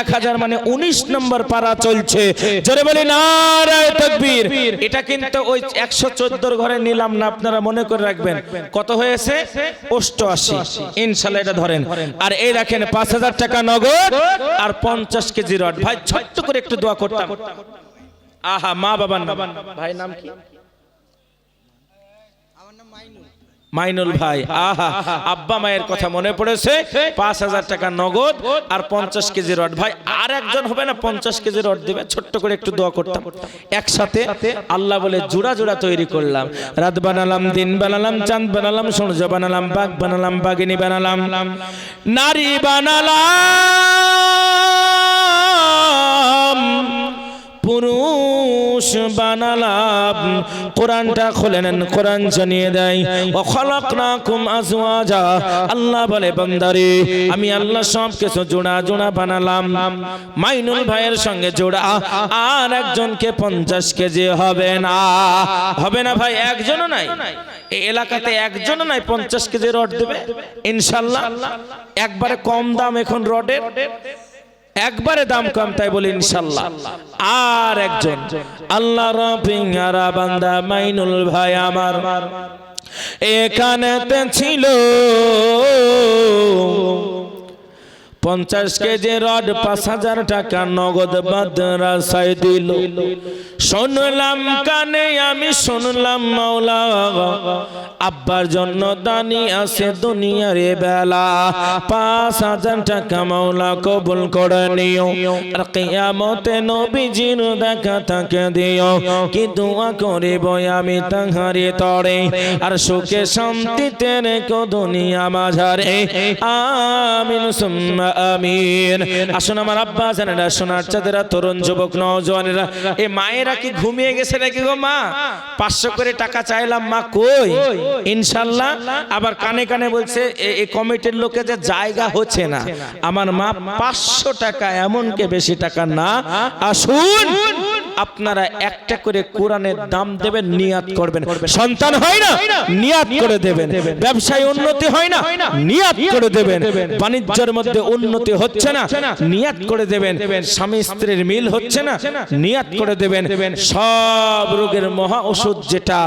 এক হাজার মানে উনিশ নম্বর পারা চলছে। জোরে বলি নারায় তকবীর। এটা কিন্তু ওই একশো চোদ্দোর ঘরে নিলাম না আপনারা মনে করে রাখবেন। কত হয়েছে? অষ্টআশি। ইনশাল্লাহ এটা ধরেন। আর এই রাখেন পাঁচ হাজার টাকা নগদ আর পঞ্চাশ কেজি রড। ভাই ছোট্ট করে একটু দোয়া করতাম। আহা মা বাবার নাম। ভাই নাম কি? মাইনুল ভাই আহা আব্বা মায়ের কথা মনে পড়েছে? পাঁচ হাজার টাকা নগদ আর পঞ্চাশ কেজি রড। ভাই আর একজন হবে না পঞ্চাশ কেজি রড দেবে? ছোট্ট করে একটু দোয়া করতাম। একসাথে আল্লাহ বলে জোড়া জোড়া তৈরি করলাম। রাত বানালাম দিন বানালাম চাঁদ বানালাম সূর্য বানালাম বাঘ বানালাম বাগিনী বানালাম নারী বানালাম। বানালাম। কোরআনটা খুলে নেন, কোরআন জানিয়ে দেয়। ও খলাকনাকুম আজওয়াজা। আল্লাহ বলে, বান্দারে, আমি আল্লাহ সব কিছু জোড়া জোড়া বানালাম। মাইনুল ভাইয়ের সঙ্গে জোড়া, আর একজনকে পঞ্চাশ কেজি হবে না। হবে না ভাই, একজনও নাই। এলাকাতে একজনও নাই পঞ্চাশ কেজি রড দেবে। ইনশাল্লাহ, একবারে কম দাম এখন রডের। একবারে দাম কম, তাই বলি ইনশাল্লাহ। আর একজন, আল্লাহ রবিঙ্গারা বান্দা মাইনুল ভাই আমার, এখানেতে ছিল পঞ্চাশ কেজি রড, পাঁচ হাজার টাকা নগদ মাদ্রাসায় দিল। শুনলাম কানে, আমি শুনলাম মাওলা। আব্বার জন্য দানি আছে দুনিয়ার বেলা। পাঁচ হাজার টাকা মাওলা কবুল করে নিও। আর কিয়ামতে নবীজির দেখা তাকে দিও। কি দোয়া করিব আমি তাহারে তরে। আর সুখে শান্তিতে রেখো দুনিয়া মাঝারে। আমিন, সুম্মা আমিন। আসুন আমার আব্বা জানেরা, সোনার চাঁদেরা, তরুণ যুবক নওজওয়ানেরা এ মায়েরা ঘুমিয়ে গেছে নাকি গো মা? পাঁচশো করে টাকা চাইলাম, মা কই? ইনশাল্লাহ, আবার কানে কানে বলছে এই কমিটির লোকে যে জায়গা হচ্ছে না। আমার মা পাঁচশো টাকা এমন কে বেশি টাকা না। আসুন। আপনারা একটা করে কোরআনের দাম দেবেন নিয়াত করবেন। সন্তান হয় না নিয়াত করে দেবেন। ব্যবসায় উন্নতি হয় না নিয়াত করে দেবেন। বাণিজ্যের মধ্যে উন্নতি হচ্ছে না নিয়াত করে দেবেন। স্বামী স্ত্রীর মিল হচ্ছে না নিয়াত করে দেবেন। সব রোগের মহা ওষুধ যেটা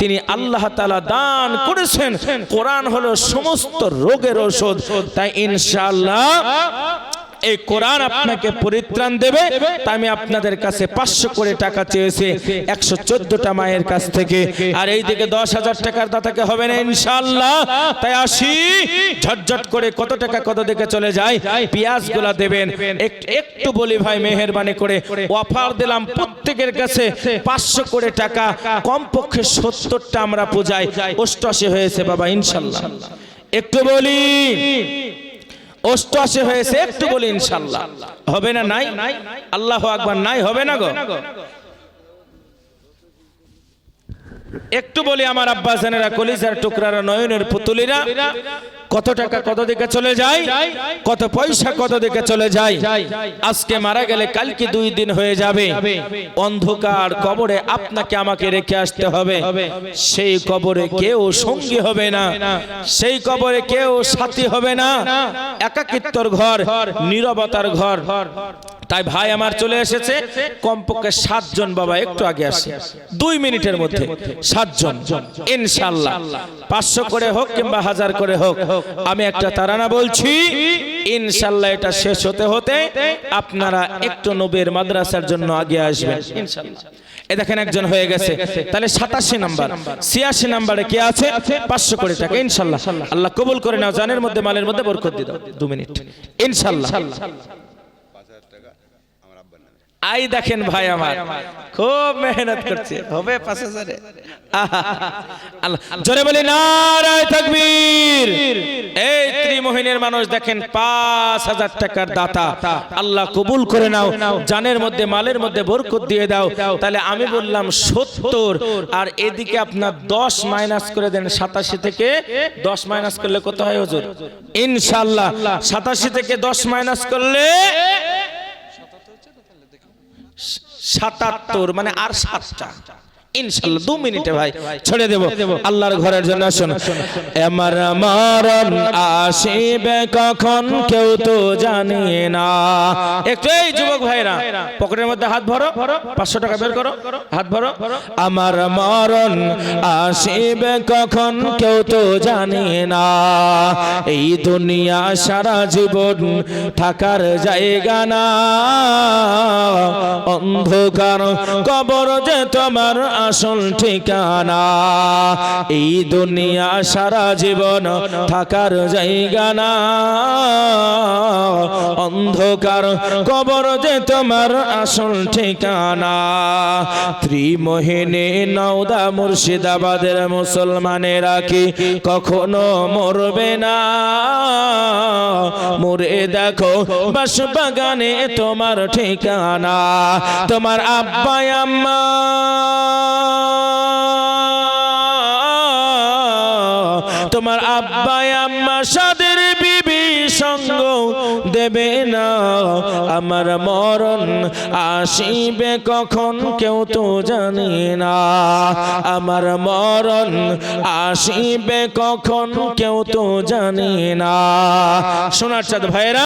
তিনি আল্লাহ তাআলা দান করেছেন কোরআন হলো সমস্ত রোগের ওষুধ। তাই ইনশাআল্লাহ এই কোরআন আপনাকে পরিত্রাণ দেবে। তাই আমি আপনাদের কাছে পাঁচশো করে টাকা চেয়েছি, একশো চোদ্দটা মায়ের কাছ থেকে। আর এই দিকে দশ হাজার টাকার দাতাকে হবে না ইনশাল্লাহ তাই আসি, ঝটঝট করে কত টাকা কত দিকে চলে যায় পেঁয়াজগুলা দেবেন। এক- একটু বলি ভাই, মেহরবানি করে অফার দিলাম প্রত্যেকের কাছে পাঁচশো করে টাকা, কমপক্ষে সত্তরটা আমরা পূজাই অষ্টআশি হয়েছে বাবা ইনশাল্লাহ একটু বলি অষ্টআশি হয়েছে একটু বলি ইনশাল্লাহ। হবে না নাই? আল্লাহ আকবার নাই হবে না গো? একটু বলি আমার আব্বাসানেরা কলিজার টুকরারা নয়নের পুতুলিরা কত টাকা কত দিকে চলে যায়? কত পয়সা কত দিকে চলে যায়? আজকে মারা গেলে কালকে দুই দিন হয়ে যাবে। অন্ধকার কবরে আপনাকে আমাকে রেখে আসতে হবে। সেই কবরে কেউ সঙ্গী হবে না। সেই কবরে কেউ সাথী হবে না। একাকিত্বর ঘর, নীরবতার ঘর। তাই ভাই আমার চলে এসেছে। কমপক্ষে সাতজন বাবা একটু আগে আসে। দুই মিনিটের মধ্যে সাতজন। ইনশাল্লাহ পাঁচশো করে হোক কিংবা হাজার করে হোক। আমি একটা তারানা বলছি, ইনশাল্লাহ এটা শেষ হতে হতে আপনারা একটু নবীর মাদ্রাসার জন্য আগে আসবেন। এ দেখেন একজন হয়ে গেছে। তাহলে সাতাশি নাম্বার, ছিয়াশি নাম্বারে কে আছে? পাঁচশো কোটি টাকা, ইনশাল্লাহ। আল্লাহ কবুল করে নাও, জানের মধ্যে, মালের মধ্যে বরকত দিয়ে দু মিনিট। ইনশাল্লাহ। আই দেখেন ভাই আমার। খুব মেহনত করছে। হবে পাঁচ হাজারে। জোরে বলি, নারায় তাকবীর। এই ত্রিমোহিনীর মানুষ দেখেন পাঁচ হাজার টাকার দাতা। আল্লাহ কবুল করে নাও। জানের মধ্যে, মালের মধ্যে বরকত দিয়ে দাও। তাহলে আমি বললাম সত্তর। আর এদিকে আপনার দশ মাইনাস করে দেন সাতাশি থেকে, দশ মাইনাস করলে কত হয়, হুজুর? ইনশাল্লাহ সাতাশি থেকে দশ মাইনাস করলে সাতাত্তর মানে আর সাতটা। ইনশাল্লাহ দু মিনিটে ভাই ছেড়ে দেব। আল্লাহর ঘরের জন্য আসুন। আমার মরণ আসিবে কখন কেউ তো জানি না। একটু এই যুবক ভাইরা পকেটের মধ্যে হাত ভরো পাঁচশো টাকা বের করো হাত ভরো। আমার মরণ আসিবে কখন কেউ তো জানি না। এই দুনিয়া সারা জীবন থাকার জায়গা না। অন্ধকার কবর যে তোমার আসল ঠিকানা। এই দুনিয়া সারা জীবন থাকার জায়গা না। অন্ধকার কবর যে তোমার আসল ঠিকানা। ত্রিমোহিনী নওদা মুর্শিদাবাদের মুসলমানেরা কি কখনো মরবে না। মরে দেখো বাস বাগানে তোমার ঠিকানা। তোমার আব্বা আম্মা। তোমার আব্বা আম্মা সাদের বিবি সঙ্গ দেবে না। আমার মরণ আসিবে কখন কেউ তো জানি না। আমার মরণ আসিবে কখন কেউ তো জানি না। সোনার চাঁদ ভাইরা